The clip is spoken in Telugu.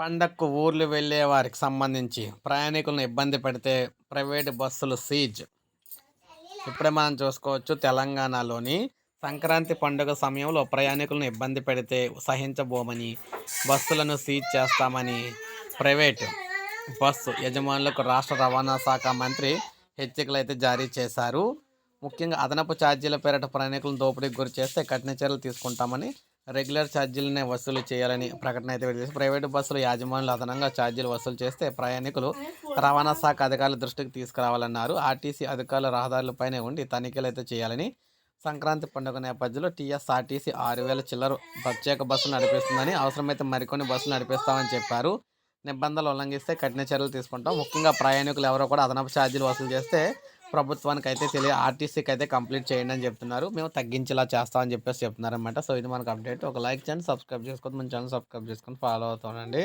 పండక్కు ఊర్లు వెళ్ళే వారికి సంబంధించి ప్రయాణికులను ఇబ్బంది పెడితే ప్రైవేటు బస్సులు సీజ్. ఇప్పుడే మనం చూసుకోవచ్చు తెలంగాణలోని సంక్రాంతి పండుగ సమయంలో ప్రయాణికులను ఇబ్బంది పెడితే సహించబోమని బస్సులను సీజ్ చేస్తామని ప్రైవేట్ బస్సు యజమానులకు రాష్ట్ర రవాణా శాఖ మంత్రి హెచ్చరికలు అయితే జారీ చేశారు. ముఖ్యంగా అదనపు ఛార్జీల పేరిట ప్రయాణికులను దోపిడీకి గురి చేస్తే కఠిన చర్యలు తీసుకుంటామని రెగ్యులర్ ఛార్జీలనే వసూలు చేయాలని ప్రకటన అయితే విడుదల చేసి ప్రైవేటు బస్సుల యాజమానులు అదనంగా ఛార్జీలు వసూలు చేస్తే ప్రయాణికులు రవాణా శాఖ అధికారుల దృష్టికి తీసుకురావాలన్నారు. ఆర్టీసీ అధికారులు రహదారులపైనే ఉండి తనిఖీలు అయితే చేయాలని సంక్రాంతి పండుగ నేపథ్యంలో టీఎస్ఆర్టీసీ ఆరు వేల చిల్లర ప్రత్యేక బస్సులు నడిపిస్తుందని అవసరమైతే మరికొన్ని బస్సులు నడిపిస్తామని చెప్పారు. నిబంధనలు ఉల్లంఘిస్తే కఠిన చర్యలు తీసుకుంటాం. ముఖ్యంగా ప్రయాణికులు ఎవరో కూడా అదనపు ఛార్జీలు వసూలు చేస్తే ప్రభుత్వానికి అయితే తెలియ ఆర్టీసీకి అయితే కంప్లీట్ చేయండి అని చెప్తున్నారు. మేము తగ్గించేలా చేస్తామని చెప్పేసి చెప్తున్నారు అనమాట సో ఇది మనకు అప్డేట్. ఒక లైక్ చేయండి సబ్స్క్రైబ్ చేసుకోండి. మన ఛానల్ సబ్స్క్రైబ్ చేసుకొని ఫాలో అవుతానండి